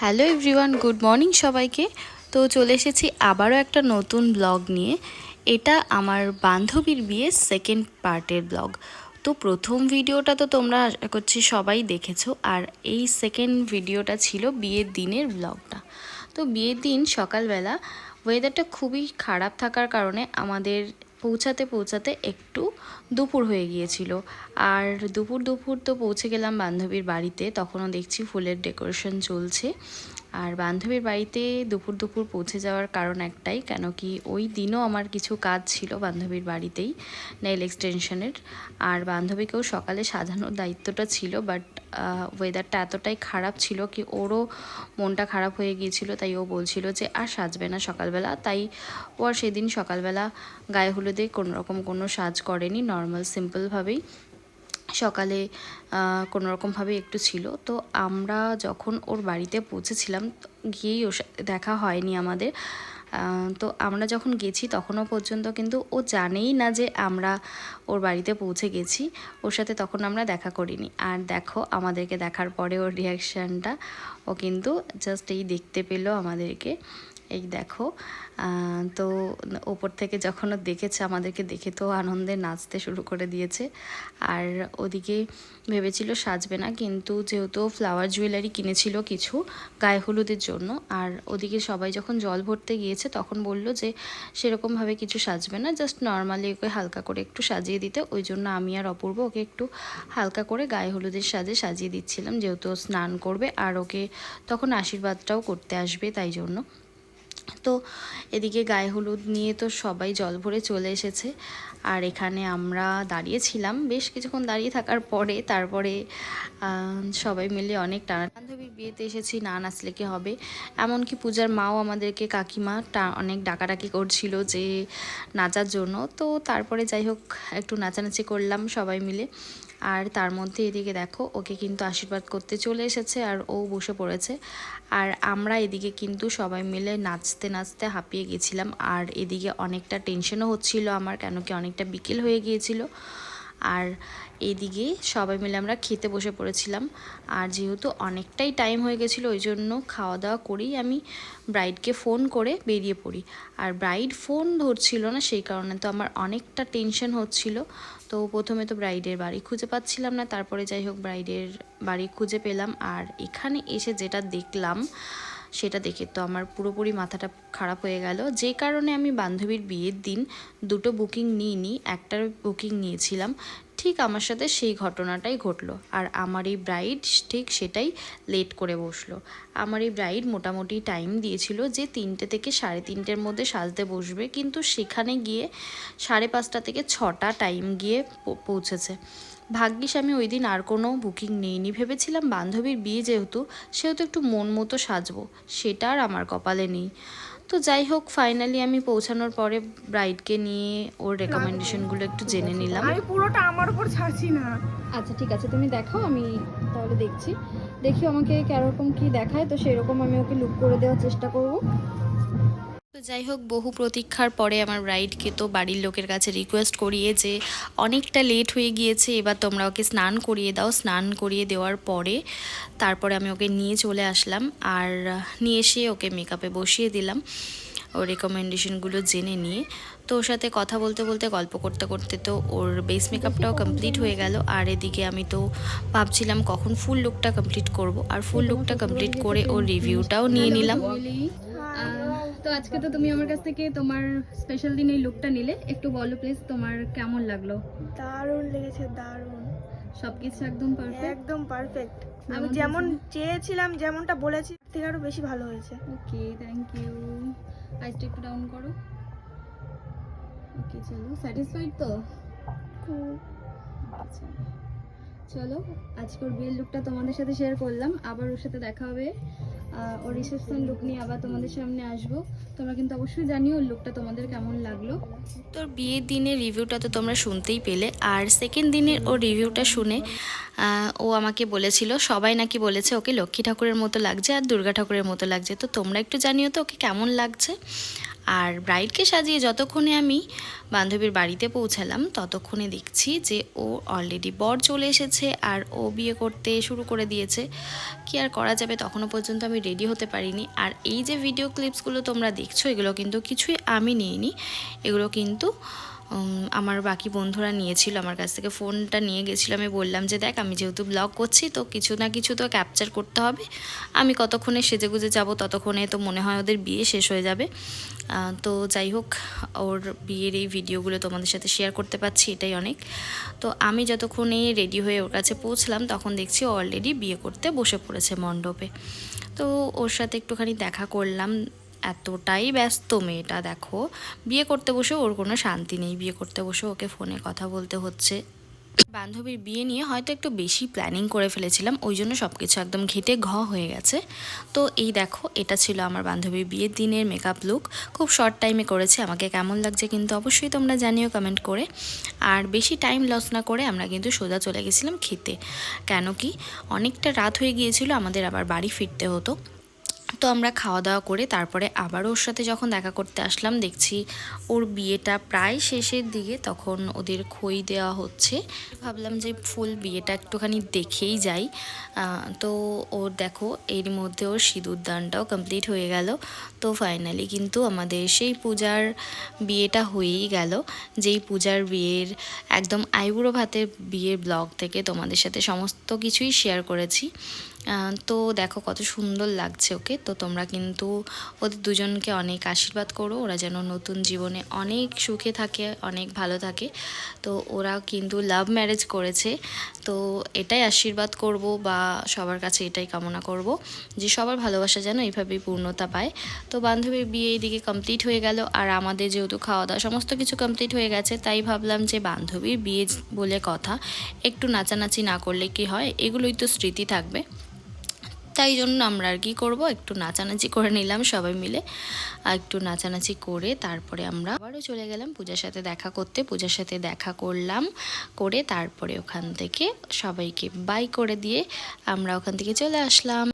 Hello everyone, good morning সবাইকে। তো চলে এসেছি আবারও একটা নতুন ব্লগ নিয়ে। এটা আমার বান্ধবীর বিয়ে সেকেন্ড পার্টের ব্লগ। তো প্রথম ভিডিওটা তো তোমরা আশা করছি সবাই দেখেছ, আর এই সেকেন্ড ভিডিওটা ছিল বিয়ের দিনের ব্লগটা। তো বিয়ের দিন সকালবেলা ওয়েদারটা খুবই খারাপ থাকার কারণে আমাদের পৌঁছাতে পৌঁছাতে একটু দুপুর হয়ে গিয়েছিল। আর দুপুর দুপুর তো পৌঁছে গেলাম বান্ধবীর বাড়িতে, তখনও দেখছি ফুলের ডেকোরেশন চলছে। আর বান্ধবীর বাড়িতে দুপুর দুপুর পৌঁছে যাওয়ার কারণ একটাই, কেন কি ওই দিনও আমার কিছু কাজ ছিল বান্ধবীর বাড়িতেই নেল এক্সটেনশনের আর বান্ধবীকেও সকালে সাজানোর দায়িত্বটা ছিল বাট ওয়েদারটা এতটাই খারাপ ছিল কি ওরও মনটা খারাপ হয়ে গিয়েছিল, তাই ও বলছিল যে আর সাজবে না সকালবেলা। তাই ও আর সেদিন সকালবেলা গায়ে হলুদে কোনো রকম কোনো সাজ করেনি নর্মাল সিম্পলভাবেই সকালে কোনো রকমভাবে একটু ছিল। তো আমরা যখন ওর বাড়িতে পৌঁছেছিলাম, গিয়েই ওর সাথে দেখা হয়নি আমাদের। তো আমরা যখন গেছি তখনও পর্যন্ত কিন্তু ও জানেই না যে আমরা ওর বাড়িতে পৌঁছে গেছি। ওর সাথে তখন আমরা দেখা করিনি। আর দেখো, আমাদেরকে দেখার পরে ওর রিয়াকশানটা ও কিন্তু জাস্ট এই দেখতে পেল আমাদেরকে। এই দেখো তো ওপর থেকে যখন দেখেছে, আমাদেরকে দেখে তো আনন্দে নাচতে শুরু করে দিয়েছে। আর ওদিকে ভেবেছিল সাজবে না, কিন্তু যেহেতু ফ্লাওয়ার জুয়েলারি কিনেছিল কিছু গায়ে হলুদের জন্য, আর ওদিকে সবাই যখন জল ভরতে গিয়েছে, তখন বলল যে সেরকমভাবে কিছু সাজবে না জাস্ট নর্মালি ওকে হালকা করে একটু সাজিয়ে দিতে। ওই জন্য আমি আর অপূর্ব ওকে একটু হালকা করে গায়ে হলুদের সাজে সাজিয়ে দিচ্ছিলাম, যেহেতু স্নান করবে, আর ওকে তখন আশীর্বাদটাও করতে আসবে, তাই জন্য। তো এদিকে গায়ে হলুদ নিয়ে তো সবাই জল ভরে চলে এসেছে। আর এখানে আমরা দাঁড়িয়েছিলাম। বেশ কিছুক্ষণ দাঁড়িয়ে থাকার পরে তারপরে সবাই মিলে অনেক টানা বান্ধবীর বিয়েতে এসেছি না নাচলে কি হবে? এমনকি পূজার মাও আমাদেরকে কাকিমা অনেক ডাকাডাকি করছিল যে নাচার জন্য। তো তারপরে যাই হোক, একটু নাচানাচি করলাম সবাই মিলে। আর তার মধ্যে এদিকে দেখো, ওকে কিন্তু আশীর্বাদ করতে চলে এসেছে আর ও বসে পড়েছে। আর আমরা এদিকে কিন্তু সবাই মিলে নাচতে নাচতে হাঁপিয়ে গেছিলাম। আর এদিকে অনেকটা টেনশনও হচ্ছিল আমার, কেন কি অনেকটা বিকেল হয়ে গিয়েছিল। আর এদিকে সবাই মিলে আমরা খেতে বসে পড়েছিলাম। আর যেহেতু অনেকটাই টাইম হয়ে গেছিল, ওই জন্য খাওয়া দাওয়া করেই আমি ব্রাইডকে ফোন করে বেরিয়ে পড়ি। আর ব্রাইড ফোন ধরছিল না, সেই কারণে তো আমার অনেকটা টেনশন হচ্ছিল। তো প্রথমে তো ব্রাইডের বাড়ি খুঁজে পাচ্ছিলাম না, তারপরে যাই হোক ব্রাইডের বাড়ি খুঁজে পেলাম। আর এখানে এসে যেটা দেখলাম সেটা দেখে। তো আমার পুরোপুরি মাথাটা খারাপ হয়ে গেল। যে কারণে আমি বান্ধবীর বিয়ের দিন দুটো বুকিং নিইনি একটার বুকিং নিয়েছিলাম। ঠিক আমার সাথে সেই ঘটনাটাই ঘটলো। আর আমার এই ব্রাইড ঠিক সেটাই লেট করে বসল। আমার এই ব্রাইড মোটামুটি টাইম দিয়েছিল যে তিনটে থেকে সাড়ে তিনটের মধ্যে সাজতে বসবে। কিন্তু সেখানে গিয়ে সাড়ে পাঁচটা থেকে ছটা টাইম গিয়ে পৌঁছেছে। ভাগ্যিস আমি ওই দিন আর কোনো বুকিং নেইনি। ভেবেছিলাম বান্ধবীর বিয়ে যেহেতু সেহেতু একটু মন মতো সাজবো সেটা আর আমার কপালে নেই। তো যাই হোক ফাইনালি আমি পৌঁছানোর পরে ব্রাইডকে নিয়ে ওর রেকমেন্ডেশনগুলো একটু জেনে নিলাম। আমি পুরোটা আমার উপর ছাড়ছি না। আচ্ছা ঠিক আছে তুমি দেখাও আমি তাহলে দেখছি। দেখি আমাকে কেরকম কি দেখায় তো সেরকম আমি ওকে লুক করে দেওয়ার চেষ্টা করব। তো যাই হোক, বহু প্রতীক্ষার পরে আমার ব্রাইডকে তো বাড়ির লোকের কাছে রিকোয়েস্ট করিয়ে যে অনেকটা লেট হয়ে গিয়েছে, এবার তোমরা ওকে স্নান করিয়ে দাও। স্নান করিয়ে দেওয়ার পরে তারপরে আমি ওকে নিয়ে চলে আসলাম আর নিয়ে এসে ওকে মেকআপে বসিয়ে দিলাম ওর রেকমেন্ডেশনগুলো জেনে নিয়ে। তো ওর সাথে কথা বলতে বলতে, গল্প করতে করতে তো ওর বেস মেকআপটাও কমপ্লিট হয়ে গেল। আর এদিকে আমি তো ভাবছিলাম কখন ফুল লুকটা কমপ্লিট করব। আর ফুল লুকটা কমপ্লিট করে ওর রিভিউটাও নিয়ে নিলাম। তো আজকে তো তুমি আমার কাছ থেকে তোমার স্পেশাল দিন এই লুকটা নিলে। একটু বলো প্লিজ তোমার কেমন লাগল? দারুণ লেগেছে দারুণ। সবকিছু একদম পারফেক্ট একদম পারফেক্ট আমি যেমন চেয়েছিলাম যেমনটা বলেছি তার থেকে আরও বেশি ভালো হয়েছে। ওকে থ্যাংক ইউ আইসটা একটু ডাউন করো। ওকে চলো। স্যাটিসফাইড তো? খুব আচ্ছা চলো। আজকের বিয়ের লুকটা তোমাদের সাথে শেয়ার করলাম। আবার ওর সাথে দেখা হবে। ওর রিসেপশন লুক নিয়ে আবার তোমাদের সামনে আসব। তোমরা কিন্তু অবশ্যই জানিও ওর লুকটা তোমাদের কেমন লাগল। তোর বিয়ের দিনের রিভিউটা তো তোমরা শুনতেই পেলে। আর সেকেন্ড দিনের ও রিভিউটা শুনে ও আমাকে বলেছিল, সবাই নাকি বলেছে ওকে লক্ষ্মী ঠাকুরের মতো লাগছে আর দুর্গা ঠাকুরের মতো লাগছে। তো তোমরা একটু জানিও তো ওকে কেমন লাগছে। আর ব্রাইডকে সাজিয়ে যতক্ষণে আমি বান্ধবীর বাড়িতে পৌঁছালাম, ততক্ষণে দেখছি যে ও অলরেডি বর চলে এসেছে আর ও বিয়ে করতে শুরু করে দিয়েছে। কি আর করা যাবে তখনও পর্যন্ত আমি রেডি হতে পারিনি। আর এই যে ভিডিও ক্লিপসগুলো তোমরা দেখছ, এগুলো কিন্তু কিছুই আমি নিইনি। এগুলো কিন্তু আমার বাকি বন্ধুরা নিয়েছিল আমার কাছ থেকে। ফোনটা নিয়ে গেছিল, আমি বললাম যে, দেখ, আমি যেহেতু ব্লগ করছি, তো কিছু না কিছু তো ক্যাপচার করতে হবে। আমি কতক্ষণে সেজে গুজে যাব, ততক্ষণে তো মনে হয় ওদের বিয়ে শেষ হয়ে যাবে। তো যাই হোক, ওর বিয়ের এই ভিডিওগুলো তোমাদের সাথে শেয়ার করতে পারছি, এটাই অনেক। তো আমি যতক্ষণে রেডি হয়ে ওর কাছে পৌঁছলাম, তখন দেখছি অলরেডি বিয়ে করতে বসে পড়েছে মণ্ডপে। তো ওর সাথে একটুখানি দেখা করলাম এতটাই ব্যস্ত মেয়েটা, দেখো। বিয়ে করতে বসে ওর কোনো শান্তি নেই। বিয়ে করতে বসে ওকে ফোনে কথা বলতে হচ্ছে। বান্ধবীর বিয়ে নিয়ে হয়তো একটু বেশি প্ল্যানিং করে ফেলেছিলাম, ওই জন্য সব কিছু একদম ঘেটে ঘ হয়ে গেছে। তো এই দেখো, এটা ছিল আমার বান্ধবীর বিয়ের দিনের মেকআপ লুক খুব শর্ট টাইমে করেছে, আমাকে কেমন লাগছে কিন্তু অবশ্যই তোমরা জানিও কমেন্ট করে। আর বেশি টাইম লস না করে আমরা কিন্তু সোজা চলে গেছিলাম খেতে। কেন কি, অনেকটা রাত হয়ে গিয়েছিল, আমাদের আবার বাড়ি ফিরতে হতো। তো আমরা খাওয়া দাওয়া করে তারপরে আবার ওর সাথে যখন দেখা করতে আসলাম, দেখছি ওর বিয়েটা প্রায় শেষের দিকে তখন ওদের খই দেওয়া হচ্ছে। ভাবলাম যে ফুল বিয়েটা একটুখানি দেখেই যাই। তো ওর দেখো, এর মধ্যে ওর সিঁদুর দানটাও কমপ্লিট হয়ে গেল। তো ফাইনালি কিন্তু আমাদের সেই পূজার বিয়েটা হয়েই গেল। যেই পূজার বিয়ের একদম আইবুড়ো ভাতের বিয়ের ব্লগ থেকে তোমাদের সাথে সমস্ত কিছুই শেয়ার করেছি। তো দেখো কত সুন্দর লাগছে ওকে। তো তোমরা কিন্তু ওদের দুজনকে অনেক আশীর্বাদ করো। ওরা যেন নতুন জীবনে অনেক সুখে থাকে, অনেক ভালো থাকে। তো ওরা কিন্তু লাভ ম্যারেজ করেছে। তো এটাই আশীর্বাদ করব বা সবার কাছে এটাই কামনা করব যে সবার ভালোবাসা যেন এইভাবেই পূর্ণতা পায়। তো বান্ধবীর বিয়ে এইদিকে কমপ্লিট হয়ে গেল আর আমাদের যেহেতু খাওয়া দাওয়া সমস্ত কিছু কমপ্লিট হয়ে গেছে, তাই ভাবলাম যে বান্ধবীর বিয়ে বলে কথা, একটু নাচানাচি না করলে কি হয়? এগুলোই তো স্মৃতি থাকবে। তাই জন্য আমরা আর কি করব? একটু নাচানাচি করে নিলাম সবাই মিলে। একটু নাচানাচি করে তারপরে আমরা আবারও চলে গেলাম পূজার সাথে দেখা করতে। পূজার সাথে দেখা করলাম, করে তারপরে ওখান থেকে সবাইকে বাই করে দিয়ে আমরা ওখান থেকে চলে আসলাম।